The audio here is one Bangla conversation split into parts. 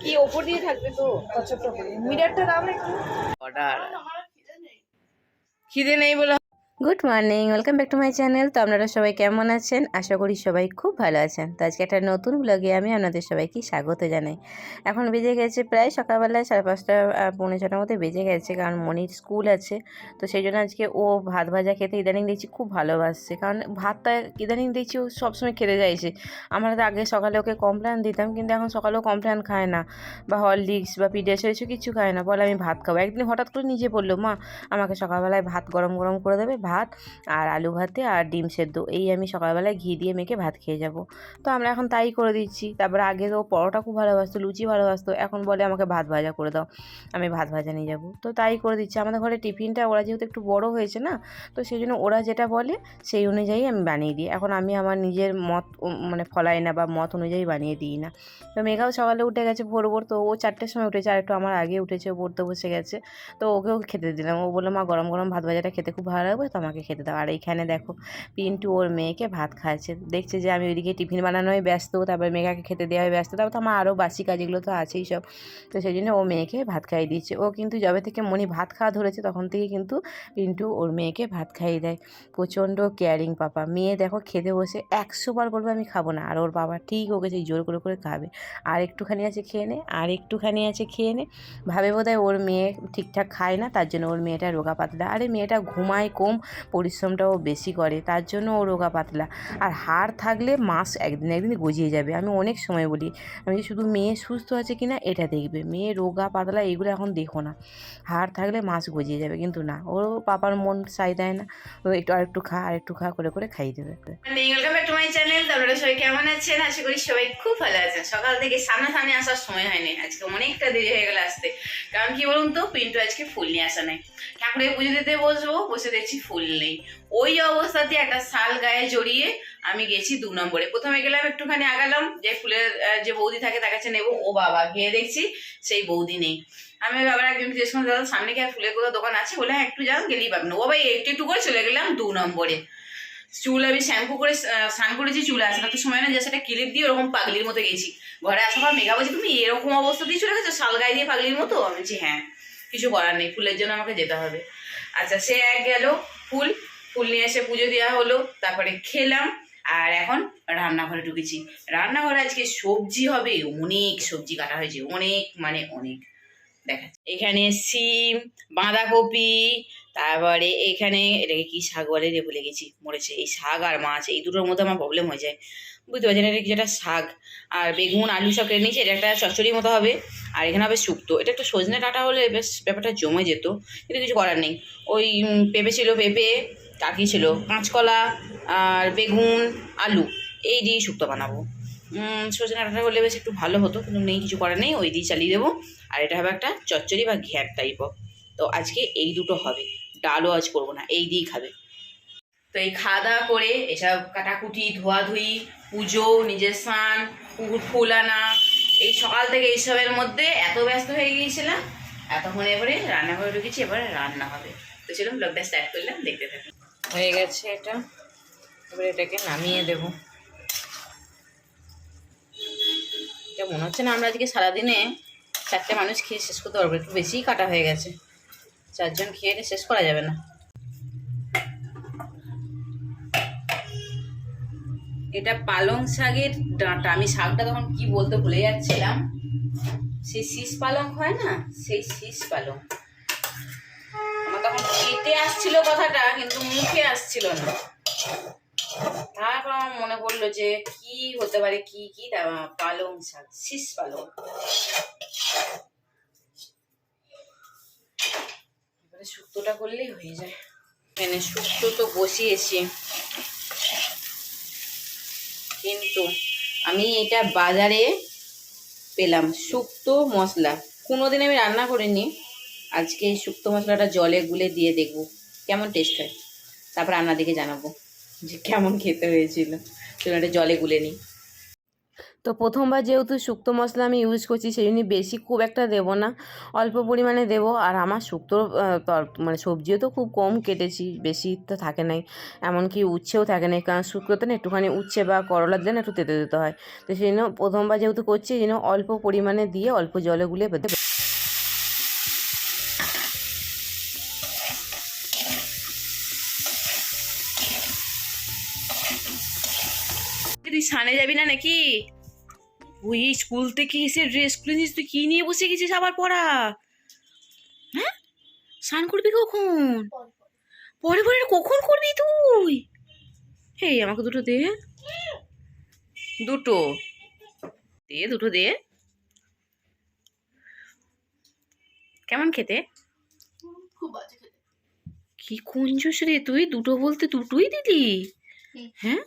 কি ওপর দিয়ে থাকবে তো? করে মিরারটা দাও একটু? অর্ডার। আমার আর খিদে নেই। খিদে নেই বলে good morning, welcome back to my channel. তো আপনারা সবাই কেমন আছেন? আশা করি সবাই খুব ভালো আছেন। তো আজকে একটা নতুন ব্লগে আমি আপনাদের সবাইকে স্বাগত জানাই। এখন বেজে গেছে প্রায় সকালবেলায় সাড়ে পাঁচটা পৌনে ছটার মধ্যে বেজে গেছে, কারণ মনির স্কুল আছে। তো সেই জন্য আজকে ও ভাত ভাজা খেতে ইদানিং দেখছি খুব ভালোবাসছে। কারণ ভাতটা ইদানিং দেখছি ও সবসময় খেতে চাইছে আমরা তো আগে সকালে ওকে কমপ্লেন দিতাম, কিন্তু এখন সকালেও কমপ্লেন খায় না। বা হরলিক্স বা পিডিয়াসের এসব কিছু খায় না। বলে আমি ভাত খাব। একদিন হঠাৎ করে নিজে বলল, মা, আমাকে সকালবেলায় ভাত গরম গরম করে দেবে, ভাত আর আলু ভাতে আর ডিম সেদ্ধ। এই আমি সকালবেলায় ঘি দিয়ে মেখে ভাত খেয়ে যাব। তো আমরা এখন তাই করে দিচ্ছি। তারপরে আগে তো পরোটা খুব ভালোবাসতো, লুচি ভালোবাসতো। এখন বলে আমাকে ভাত ভাজা করে দাও, আমি ভাত ভাজা নিয়ে যাব। তো তাই করে দিচ্ছি। আমাদের ঘরে টিফিনটা ওরা যেহেতু একটু বড় হয়েছে না, তো সেই জন্য ওরা যেটা বলে সেই অনুযায়ী আমি বানিয়ে দিই। এখন আমি আমার নিজের মত মানে ফলাই না বা মত অনুযায়ী বানিয়ে দিই না। তো মেঘাও সকালে উঠে গেছে ভোর ভোর, তো ও চারটের সময় উঠেছে আর একটু আমার আগে উঠেছে পড়তে বসে গেছে। তো ওকেও খেতে দিলাম। ও বলল, মা, গরম গরম ভাত ভাজাটা খেতে খুব ভালো লাগবে, তো আমাকে খেতে দাও। আর এইখানে দেখো পিন্টু ওর মেয়েকে ভাত খাচ্ছে। দেখছে যে আমি ওইদিকে টিফিন বানানোয় ব্যস্ত, তারপর মেঘাকে খেতে দেওয়ায় ব্যস্ত। তারপর তো আমার আরও বাসি কাজ এগুলো তো আছেই সব। তো সেই জন্য ও মেয়েকে ভাত খাইয়ে দিচ্ছে। ও কিন্তু যবে থেকে মনি ভাত খাওয়া ধরেছে, তখন থেকে কিন্তু পিন্টু ওর মেয়েকে ভাত খাইয়ে দেয়। প্রচণ্ড কেয়ারিং পাপা। মেয়ে দেখো খেতে বসে একশো বার বলবে আমি খাব না। আর ওর বাবা ঠিক ওকে সেই জোর করে করে খাবে। আর একটুখানি আছে খেয়ে নে, আর একটুখানি আছে খেয়ে নে। ভাবে বোধহয় ওর মেয়ে ঠিকঠাক খায় না, তার জন্য ওর মেয়েটা রোগা পাতলা। আরে মেয়েটা ঘুমায় কম পরিশ্রমটাও বেশি করে, তার জন্য ও রোগা পাতলা। আর হাড় থাকলে মাস একদিন একদিন গজিয়ে যাবে। আমি অনেক সময় বলি, আমি শুধু মেয়ে সুস্থ আছে কি না এটা দেখবে। মেয়ে রোগা পাতলা এগুলো এখন দেখো না। হাড় থাকলে মাস গজিয়ে যাবে। কিন্তু না ওর পাপার মন চাই দেয় না। ও একটু, আর একটু খা, আর একটু খা করে করে খাইয়ে দেবে। Welcome back to my channel আপনারা সবাই কেমন আছেন? আশা করি সবাই খুব ভালো আছেন। সকাল থেকে সামনাসামনি আসার সময় হয়নি। আজকে অনেকটা দেরি হয়ে গেল আসতে। কারণ কি বলুন তো, পিন্টু আজকে ফুল নিয়ে আসা নাই। ঠাকুরের পুজো দিতে বসবো, বসে দেখছি ফুল নেই। ওই অবস্থাতে একটা শাল গায়ে জড়িয়ে আমি গেছি দু নম্বরে। প্রথমে গেলাম, একটুখানি আগালাম, যে ফুলের যে বৌদি থাকে তার কাছে নেব। ও বাবা, গিয়ে দেখছি সেই বৌদি নেই। আমি বাবার একজন জিজ্ঞেস করলাম, দাদা, সামনে আর ফুলের কোথাও দোকান আছে? বলে হ্যাঁ একটু যান, গেলেই পাবেন। ও বাবা, একটু একটু করে চলে গেলাম দু নম্বরে। চুল আমি শ্যাম্পু করে স্নান করেছি, চুল আসে না তো সময় না যে সেটা ক্লিপ দিয়ে ওরকম পাগলির মতো গেছি। ঘরে আসার পর মেঘা বলছি, তুমি এরকম অবস্থা দিয়ে চলে গেছো? শাল গায়ে দিয়ে পাগলির মতো? আমি বলছি হ্যাঁ কিছু করার নেই, ফুলের জন্য আমাকে যেতে হবে। আচ্ছা সে এক গেল ফুল ফুল নিয়ে এসে পুজো দেওয়া হলো, তারপরে খেলাম, আর এখন রান্নাঘরে ঢুকেছি। রান্নাঘরে আজকে সবজি হবে, অনেক সবজি কাটা হয়েছে, অনেক মানে অনেক। দেখা এখানে সিম বাঁধাকপি তারপরে এখানে এটাকে কি শাক বলে? রে ভুলে গেছি, মরেছে। এই শাক আর মাছ, এই দুটোর মধ্যে আমার প্রবলেম হয়ে যায়। বুঝতে পারছেন? এটা কিছু একটা শাক? আর বেগুন, আলু সব কেটে নিয়েছি, এটা একটা চচ্চড়ির মতো হবে। আর এখানে হবে শুক্তো। এটা একটু সজনে ডাঁটা হলে বেশ ব্যাপারটা জমে যেত, কিন্তু কিছু করার নেই। ওই পেঁপে ছিল, পেঁপে, কাকি ছিল, কাঁচকলা আর বেগুন, আলু, এই দিয়ে শুক্তো বানাবো। সজনে ডাঁটা হলে বেশ একটু ভালো হতো, কিন্তু নেই, কিছু করার নেই। ওই দিয়ে চালিয়ে দেবো। আর এটা হবে একটা চচ্চড়ি বা ঘ্যাট টাইপ তো আজকে এই দুটো হবে। ডালও আজ করব না, এই দিয়েই খাবে। তো এই খাওয়া দাওয়া করে এসব কাটাকুটি, ধোয়াধুয়ি, পুজো, নিজের স্নান, পুকুর ফুল আনা, এই সকাল থেকে এইসবের মধ্যে এত ব্যস্ত হয়ে গিয়েছিলাম, এতক্ষণ এবারে রান্নাঘরে ঢুকেছি, এবারে রান্না হবে। তো চলুন ব্লগটা স্টার্ট করলাম, দেখতে থাকুন। হয়ে গেছে এটা। এবারে এটাকে নামিয়ে দেবো। এটা মনে হচ্ছে না আমরা আজকে সারাদিনে চারটে মানুষ খেয়ে শেষ করতে পারব, একটু বেশিই কাটা হয়ে গেছে। চারজন খেয়ে শেষ করা যাবে না। এটা পালং শাকের ডাঁটা। আমি শাকটা তখন কি বলতে ভুলে যাচ্ছিলাম। সেই শীষ পালং হয় না? সেই শীষ পালং। আমার তখন কেটে আসছিল কথাটা, কিন্তু মুখে আসছিল না। তারপর আমার মনে পড়ল যে কি হতে পারে, কি কি পালং শাক, শীষ পালং। শুক্তোটা করলেই হয়ে যায়। এখানে শুক্তো তো বসিয়েছি। কিন্তু আমি এটা বাজারে পেলাম শুক্তো মশলা। কোনোদিন আমি রান্না করিনি। আজকে এই শুক্তো মশলাটা জলে গুলে দিয়ে দেখব। কেমন টেস্ট হয়? তারপর আপনাদেরকে জানাব যে কেমন খেতে হয়েছিল। এটা জলে গুলে নিই। তো প্রথমবার যেহেতু শুক্তো মশলা আমি ইউজ করছি সেই জন্য বেশি খুব একটা দেবো না। অল্প পরিমাণে দেবো। আর আমার শুক্তো মানে সবজিও তো খুব কম কেটেছি, বেশি তো থাকে নাই। এমনকি উচ্ছেও থাকে না কারণ শুক্তোতে না একটুখানি উচ্ছে বা করলা দিলে না একটু তেতে দিতে হয়। তো সেই জন্য প্রথমবার যেহেতু করছি সেই জন্য অল্প পরিমাণে দিয়ে অল্প জলে গুলিয়ে বেঁধে তুই সানে যাবি না নাকি? ওই স্কুল থেকে এসে ড্রেস খুলে নিস তুই কি নিয়ে বসে গেছিস আবার পড়া? হ্যাঁ? স্নান করবি কখন? পর পর। কখন করবি তুই? এই আমাকে দুটো দে। দুটো। দে দুটো দে। কেমন খেতে? কি কুঞ্জস রে তুই? দুটো বলতে দুটোই দিলি। হ্যাঁ?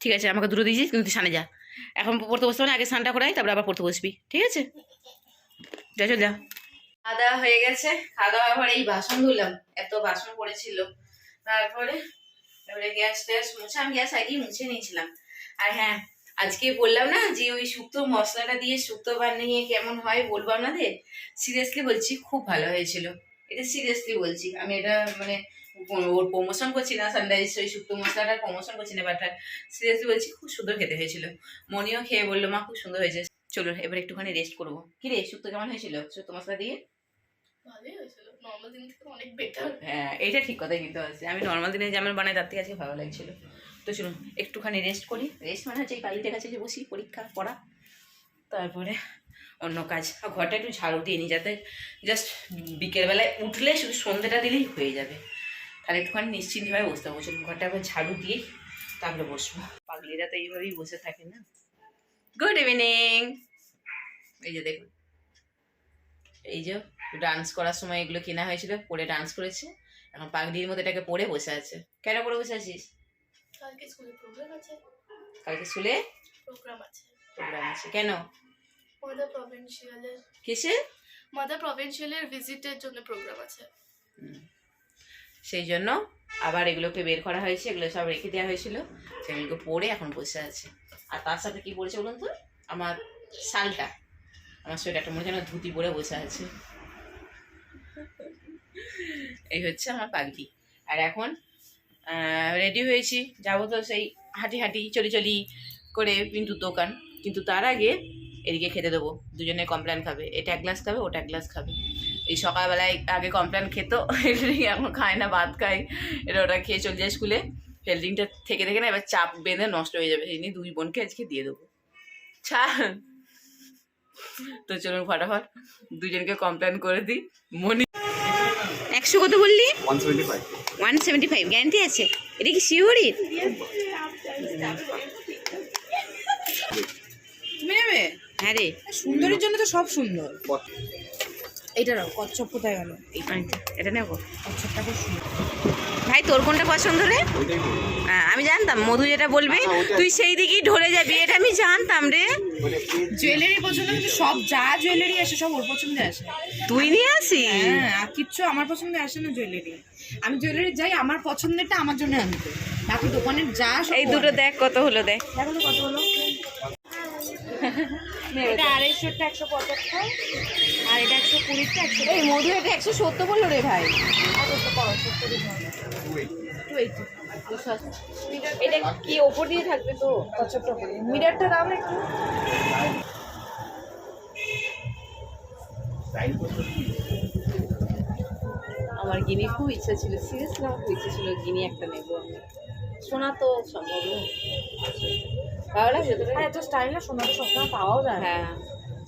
ঠিক আছে আমাকে দুটো দিয়েছিস কিন্তু তুই সানে যা। এখন পড়তে বসতে আগে স্নানটা করাই, তারপরে আবার পড়তে বসবি, ঠিক আছে? যা, চল, যা। খাওয়া দাওয়া হয়ে গেছে খাওয়া দাওয়ার পরে এই বাসন ধুলাম, এত বাসন পড়েছিল। তারপরে তারপরে গ্যাস ট্যাস মুছে, আমি গ্যাস আগেই মুছে নিয়েছিলাম। আর হ্যাঁ আজকে বললাম না যে ওই শুক্তো মশলাটা দিয়ে শুক্তো বানিয়ে কেমন হয় বলব আপনাদের? সিরিয়াসলি বলছি, খুব ভালো হয়েছিল। এটা সিরিয়াসলি বলছি। আমি এটা মানে ওর প্রমোশন করছি না সানরাইজ ওই শুক্তো মশলাটার প্রমোশন করছি না বাট সিরিয়াসলি বলছি খুব সুন্দর খেতে হয়েছিল। মনিও খেয়ে বলল মা খুব সুন্দর হয়েছে। চলো এবার একটুখানি রেস্ট করব। কি রে শুক্তো কেমন হয়েছিল? শুক্তো মশলা দিয়ে? হ্যাঁ এইটা ঠিক কথাই কিন্তু আছে। আমি নর্মাল দিনে যেমন বানাই তার থেকে আজকে ভালো লাগছিল। তো চলুন একটুখানি রেস্ট করি। রেস্ট মানে হচ্ছে এই কাছে যে বসি পরীক্ষা পড়া। তারপরে অন্য কাজ। আর ঘরটা একটু ঝাড়ু দিয়ে নিই যাতে জাস্ট বিকেলবেলায় উঠলে শুধু সন্ধ্যেটা দিলেই হয়ে যাবে। তাহলে একটুখানি নিশ্চিন্তভাবে বসতে হবে। চলুন ঘরটা একবার ঝাড়ু দিয়ে তারপরে বসবো। পাগলিরা তো এইভাবেই বসে থাকে না। গুড ইভিনিং এই যে দেখুন। এই যে ডান্স করার সময় এগুলো কেনা হয়েছিল পরে ডান্স করেছে। এখন পাগলির মতো এটাকে পরে বসে আছে। কেন পরে বসে আছিস? কালকে স্কুলে প্রোগ্রাম আছে। কালকে স্কুলে? প্রোগ্রাম আছে। প্রোগ্রাম আছে। কেন? মাদার প্রভিন্সিয়ালের কিসে মাদার প্রভিন্সিয়ালের ভিজিটের জন্য প্রোগ্রাম আছে। সেই জন্য আবার এগুলোকে বের করা হয়েছে এগুলো সব রেখে দেওয়া হয়েছিল। সেগুলোকে পরে এখন বসে আছে। আর তার সাথে কি পড়েছে বলুন তো? আমার শালটা। আমার সোয়েটারটা মনে যেন ধুতি পরে বসে আছে। এই হচ্ছে আমার পাগলি। আর এখন রেডি হয়েছি। যাব তো সেই হাঁটি হাঁটি চলি চলি করে পিন্টুর দোকান। কিন্তু তার আগে এদিকে খেতে দেবো। দুজনে কমপ্ল্যান খাবে। এটা এক গ্লাস খাবে ওটা এক গ্লাস খাবে। এই সকালবেলায় আগে কমপ্লেন খেত এখন খায় না ভাত খায়। এটা ওটা খেয়ে চলে যায় স্কুলে হেল্ডিংটা থেকে থেকে না এবার চাপ বেঁধে নষ্ট হয়ে যাবে। সেই নিয়ে দুই বোনকে আজকে দিয়ে দেবো। ছাড়। তো চলুন ফটাফট দুজনকে কমপ্লেন করে দিই। মনি একশো কত বললি? ওয়ান সেভেন্টি ফাইভ গ্যারান্টি আছে? এটা কি শিওরির তুমি নেবে হ্যাঁ রে। সুন্দরের জন্য তো সব সুন্দর? এইটা নাও কচ্ছপ কোথায় গেল? এই এটা নেব। কচ্ছপটা খুব সুন্দর। ভাই তোর কোনটা পছন্দ রে? হ্যাঁ, আমি জানতাম। মধু যেটা বলবে তুই সেই দিকেই ঢলে যাবি এটা আমি জানতাম রে। মানে জুয়েলারি পছন্দ কিন্তু সব যা জুয়েলারি আসে সব ওর পছন্দে আসে। তুই নিয়ে আসি হ্যাঁ আর কিচ্ছু আমার পছন্দে আসে না জুয়েলারি। আমি জুয়েলারি যাই আমার পছন্দেরটা আমার জন্য আনতে। বাকি দোকানের যা সব এই দুটো দেখ কত হলো দেখ। দেখো কত হলো। এটা আড়াইশোটা একশো পঁচাত্তর আর এটা একশো কুড়িটা একশো এই মধু এটা একশো সত্তর বলল রে ভাই। এটা কি ওপর দিয়ে থাকবে তো? মিটারটা দাম একটু। আমার গিনি খুব ইচ্ছা ছিল সিরিয়াসলি আমার খুব ইচ্ছা ছিল গিনি একটা নেব। আমি শোনা তো সম্ভব ভালো লাগছে তো রে? এত স্টাইল না সবসময় পাওয়াও যায় হ্যাঁ।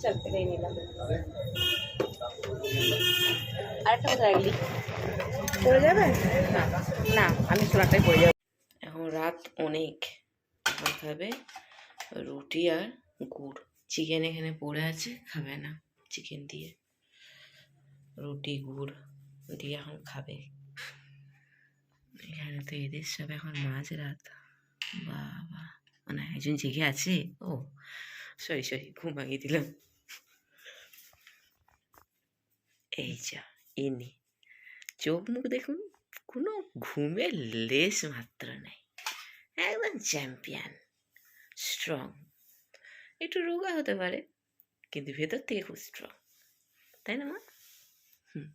চল এটাই নিলাম। আরেকটা কথা রাখলি। পড়ে যাবে? না না আমি সোনাটাই পড়ে যাব। এখন রাত অনেক। খাবে রুটি আর গুড়। চিকেন এখানে পড়ে আছে খাবে না চিকেন দিয়ে। রুটি গুড় দিয়ে এখন খাবে। এখানে তো এদের সব এখন মাঝ রাত। বাবা। মানে একজন জেগে আছে। ও সরি সরি ঘুম ভাঙিয়ে দিলাম। এই যা ইনি। চোখ মুখ দেখুন কোনো ঘুমের লেশ মাত্র নেই। একদম চ্যাম্পিয়ন স্ট্রং একটু রোগা হতে পারে কিন্তু ভেতর থেকে খুব স্ট্রং তাই না মা? হুম।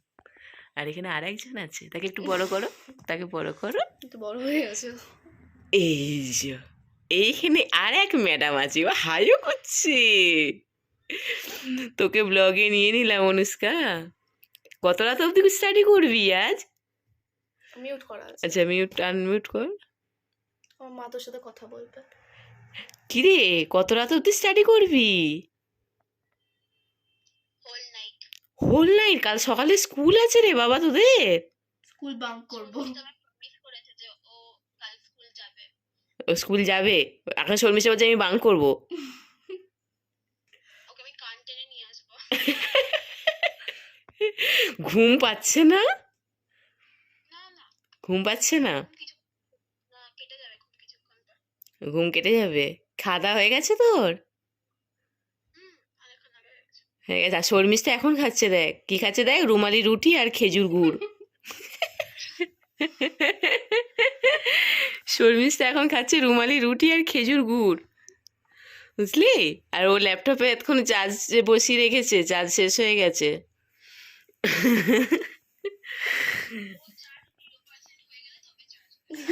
আর এখানে আর একজন আছে তাকে একটু বড় করো তাকে বড় করো। বড় হয়ে গেছে এই যে। এইখানে আর এক ম্যাডাম আছে। ও হাইও করছে। তোকে ব্লগে নিয়ে নিলাম অনুষ্কা। কত রাত অবধি স্টাডি করবি আজ? মিউট করা আছে। আচ্ছা মিউট আনমিউট কর। আমার মা তোর সাথে কথা বলবে। কিরে কত রাত অবধি স্টাডি করবি? হোল নাইট হোল নাইট কাল সকালে স্কুল আছে রে বাবা তোদের? স্কুল বাঙ্ক করব ও স্কুল যাবে এখন শর্মিষ্ঠা বলছে আমি বাং করব। ঘুম পাচ্ছে না? ঘুম পাচ্ছে না? ঘুম কেটে যাবে খাওয়া হয়ে গেছে তোর? হ্যাঁ শর্মিষ্ঠা এখন খাচ্ছে দেখ। কি খাচ্ছে দেখ? রুমালি রুটি আর খেজুর গুড়। শর্মিষ্ঠা এখন খাচ্ছে রুমালি রুটি আর খেজুর গুড়। বুঝলি? আর ও ল্যাপটপে এতক্ষণ চার্জ বসিয়ে রেখেছে চার্জ শেষ হয়ে গেছে।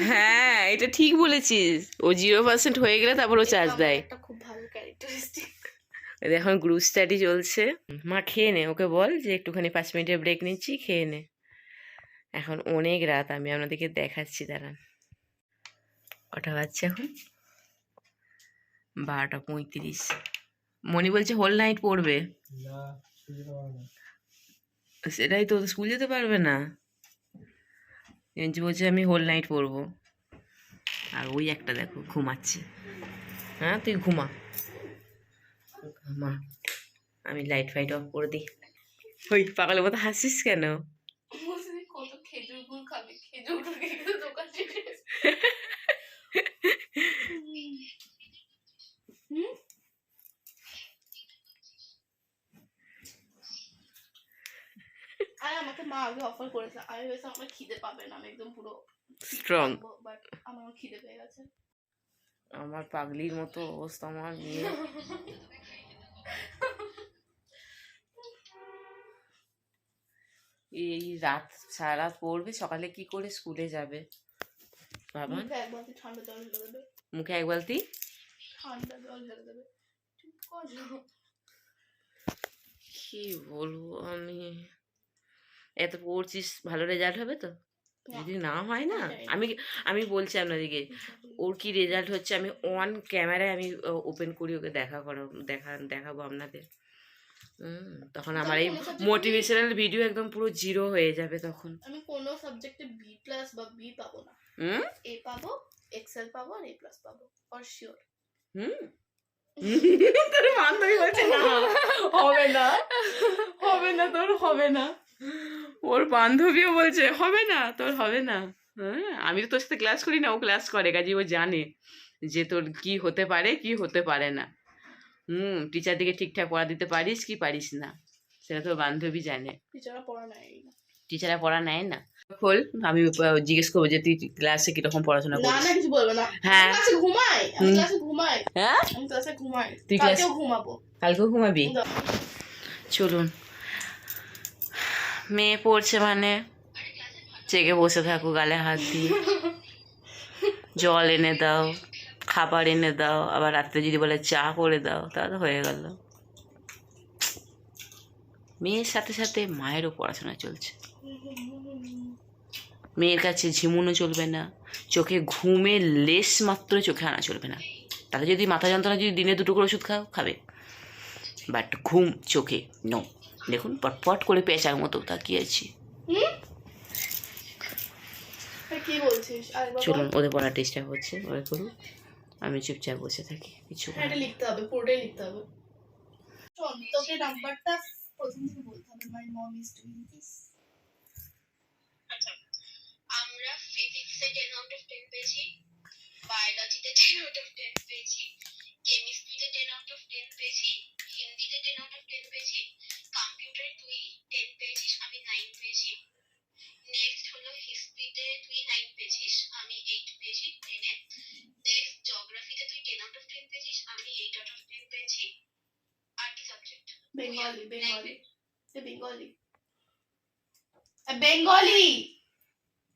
হ্যাঁ এটা ঠিক বলেছিস। ও জিরো পার্সেন্ট হয়ে গেলে তারপর ও চার্জ দেয়। খুব ভালো ক্যারেক্টারিস্টিক এখন গ্রুপ স্টাডি চলছে। মা খেয়ে নে ওকে বল যে একটুখানি পাঁচ মিনিটের ব্রেক নিচ্ছি খেয়ে নে। এখন অনেক রাত আমি আপনাদেরকে দেখাচ্ছি দাঁড়ান। কটা বাজছে এখন? বারোটা পঁয়ত্রিশ। মনি বলছে হোল নাইট পড়বে। সেটাই তো স্কুল যেতে পারবে না। এনজি বলছে আমি হোল নাইট পড়ব। আর ওই একটা দেখো ঘুমাচ্ছে। হ্যাঁ তুই ঘুমা। ঘুমা। আমি লাইট ফাইট অফ করে দিই। ওই পাগলের মতো হাসিস কেন? কত খেজুর গুড় খাবে? খেজুর গুড় দোকান শেষ আর আমাকে করেছে আমি ভেবেছিলাম আমার খিদে পাবে না আমি একদম পুরো স্ট্রং বাট আমার খিদে পেয়ে গেছে। আমার পাগলির মতো অবস্থা আমার নিয়ে এই রাত সারা রাত পড়বে সকালে কি করে স্কুলে যাবে? বাবা? মুখে এক বালতি ঠান্ডা জল ঢেলে দেবে। মুখে এক বালতি? ঠান্ডা জল ঢেলে দেবে। কি বলব আমি? এত পড়ছিস ভালো রেজাল্ট হবে তো? যদি না হয় না? আমি আমি বলছি আপনাদেরকে ওর কি রেজাল্ট হচ্ছে আমি অন ক্যামেরায় আমি ওপেন করি ওকে দেখা করো দেখা দেখাবো আপনাদের। তখন আমার এই মোটিভেশনাল ভিডিও একদম পুরো জিরো হয়ে যাবে তখন। আমি কোনো সাবজেক্টে বি প্লাস বা বি পাবো না। হুম? এ পাবো এক্সেল পাবো আর এ প্লাস পাবো ফর শিওর হুম? তোর বান্ধবী বলছে না। হবে না। হবে না তোর হবে না। ওর বান্ধবীও বলছে হবে না তোর হবে না। হ্যাঁ আমি তো তোর সাথে ক্লাস করি না ও ক্লাস করে কাজে ও জানে যে তোর কি হতে পারে কি হতে পারে না। হুম টিচার দিকে ঠিকঠাক পড়া দিতে পারিস কি পারিস না সেটা তোর বান্ধবী জানে। টিচাররা পড়া নেয় না। খোল আমি জিজ্ঞেস করব যে তুই ক্লাসে কীরকম পড়াশোনা করিস না কিছু বলবে না। হ্যাঁ। ক্লাসে ঘুমাই আমি ক্লাসে ঘুমাই। হ্যাঁ? আমি ক্লাসে ঘুমাই। তুই ক্লাস- ঘুমাবো। কালকেও ঘুমাবি? চলুন। মেয়ে পড়ছে মানে। জেগে বসে থাকো, গালে হাত দিয়ে। জল এনে দাও, খাবার এনে দাও, আবার রাত্রে যদি বলে চা করে দাও, তাহলে হয়ে গেল। মেয়ের সাথে সাথে মায়েরও পড়াশোনা চলছে। মেয়ের কাছে ঝিমুনো চলবে না, চোখে ঘুমের লেশ মাত্র চোখে আনা চলবে না। তাহলে যদি মাথা যন্ত্রণা যদি দিনে দুটো করে ওষুধ খাও, খাবে। বাট ঘুম চোখে নো দেখুন পটপট করে পেঁচার মতো কি? বলছিস? চলুন ওদের পড়ার ডিস্টার্ব হচ্ছে ওরা করুন আমি চুপচাপ বসে থাকি কিছু হ্যাঁ এটা লিখতে হবে পুরোটাই লিখতে হবে। শোন তোকে নাম্বারটা প্রথম থেকে বলতে হবে my mom is doing this আমরা ফিজিক্সে টেন আউট অফ টেন পেয়েছি বায়োলজিতে টেন আউট অফ টেন পেয়েছি কেমিস্ট্রিতে টেন আউট অফ টেন পেয়েছি হিন্দিতে টেন আউট অফ টেন পেয়েছি কম্পিউটারে তুই টেন পেয়েছিস আমি নাইন পেয়েছি। নেক্সট হলো হিস্ট্রিতে তুই নাইন পেয়েছিস আমি এইট পেয়েছি টেনে নেক্সট জিওগ্রাফিতে তুই টেন আউট অফ টেন পেয়েছিস আমি এইট আউট অফ টেন পেয়েছি। আর কি সাবজেক্ট বেঙ্গলি বেঙ্গলি বেঙ্গলি বেঙ্গলি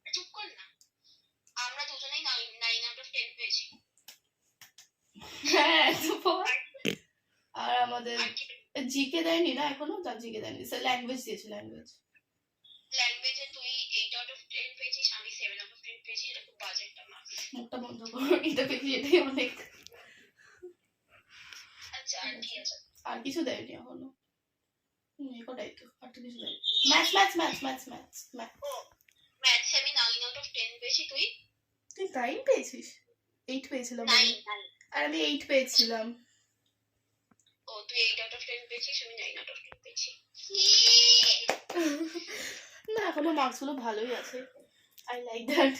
চুপ কর না। আমরা দুজনেই নাইন আউট অফ টেন পেয়েছি। হ্যাঁ আর আমাদের জিকে দেয়নি না এখনও? তার জিকে দেয়নি। স্যার ল্যাঙ্গুয়েজ দিয়েছে ল্যাঙ্গুয়েজ ল্যাঙ্গুয়েজে তুই এইট আউট অফ টেন পেয়েছিস আমি সেভেন আউট অফ টেন পেয়েছি এটা খুব বাজে একটা মার্কস মুখটা বন্ধ করো এটা পেয়েছি এটাই অনেক। আচ্ছা আর কি আছে? আর কিছু দেয়নি এখনও। কটাই তো? আর তো কিছু দেয়নি। Maths maths maths maths maths math ও ম্যাথসে আমি নাইন আউট অফ টেন পেয়েছি তুই? তুই নাইন পেয়েছিস? এইট পেয়েছিলাম আর আমি এইট পেয়েছিলাম। ও তুই এইট আউট অফ টেন পেয়েছিস? আমি নাইন আউট অফ টেন পেয়েছি। না এখনও মার্কসগুলো ভালোই আছে। আই লাইক দ্যাট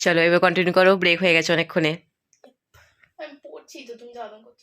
চলো এবার কন্টিনিউ করো ব্রেক হয়ে গেছে অনেকক্ষণে। আমি পড়ছি তো তুমি জানো করছ।